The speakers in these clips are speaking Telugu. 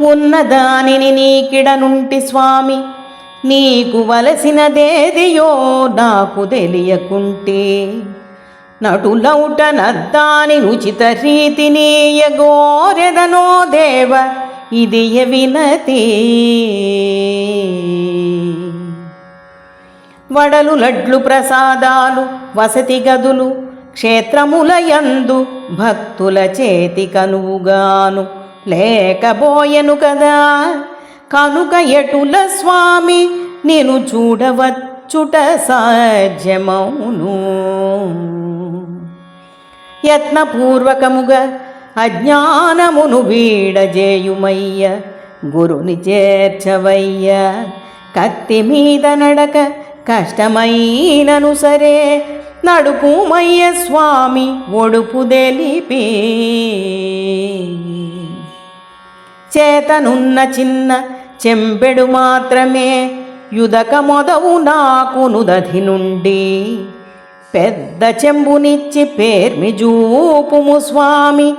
ఉన్నదానిని నీకిడ నుంటి స్వామి. నీకు వలసినదేదియో నాకు తెలియకుంటే. నటులౌట నద్దాని ఉచిత గోరెదనో దేవ ఇది వినతి వడలు లడ్లు ప్రసాదాలు వసతి గదులు క్షేత్రములయందు భక్తుల చేతి కనువుగాను. లేకబోయెను కదా. కనుక ఎటుల స్వామి నేను చూడవచ్చుట సాధ్యమౌను. యత్నపూర్వకముగా అజ్ఞానమును వీడజేయుమయ్య గురుని చేర్చవయ్య. కత్తి మీద నడక కష్టమైనను సరే నడుపుమయ్య స్వామి ఒడుపు తెలిపి. చేతనున్న చిన్న చెంబెడు మాత్రమే యుదక మొదవు నాకు నుదధి నుండి. పెద్ద చెంబునిచ్చి పేర్మి జూపుము స్వామి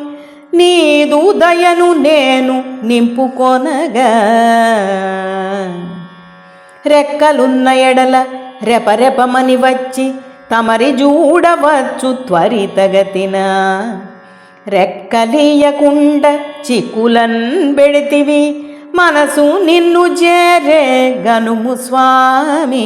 నీదు దయను నేను నింపుకొనగా. రెక్కలున్న ఎడల రెపరెపమని వచ్చి తమరి చూడవచ్చు త్వరితగతిన. రెక్కలీయకుండ చికులన్ బెడితివి మనసు నిన్ను చేరే గనుము స్వామి.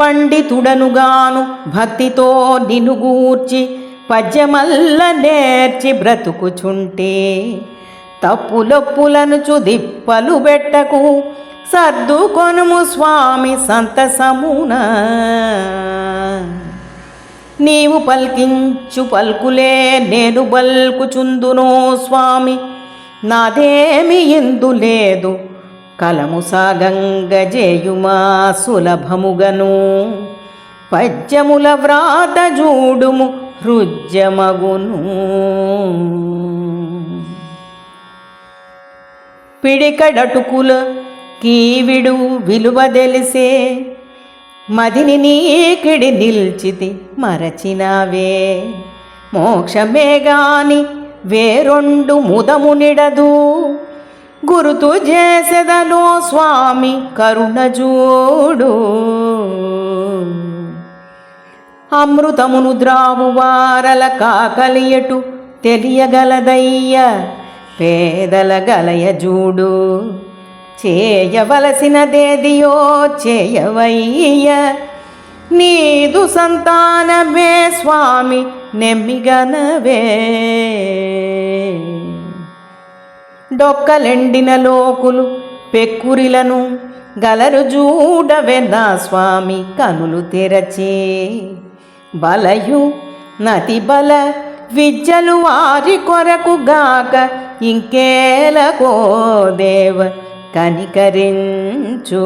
పండితుడనుగాను భక్తితో నిన్ను గూర్చి పద్యమల్ల నేర్చి బ్రతుకుచుంటే తప్పులొప్పులను చుదిప్పలు పెట్టకు సర్దుకొనుము స్వామి సంతసమునా. నీవు పల్కించు పల్కులే నేను బల్కుచుందును స్వామి. నాదేమి ఎందు లేదు కలము సాగంగజేయుమా సులభముగను. పద్యముల వ్రాత జూడుము హృజ్యమగును పిడికడటుకుల కీవిడు విలువ తెలిసే మదిని నీకిడి నిల్చితి మరచినావే. మోక్షమే గాని వేరొండు ముదము నిడదు. గురుతు చేసెదలో స్వామి కరుణ చూడు అమృతమును ద్రావు వారల కాకలియటు తెలియగలదయ్య. పేదల గలయజూడు చేయవలసినదేదియో చేయవయ్య. నీదు సంతానమే స్వామి నెమ్మిగనవే. డొక్కలెండిన లోకులు పెక్కురిలను గలరు చూడవే నా స్వామి కనులు తెరచే. బలయు నతి బల విద్యలు వారి కొరకు గాక ఇంకేలకో దేవ. కనికరించు.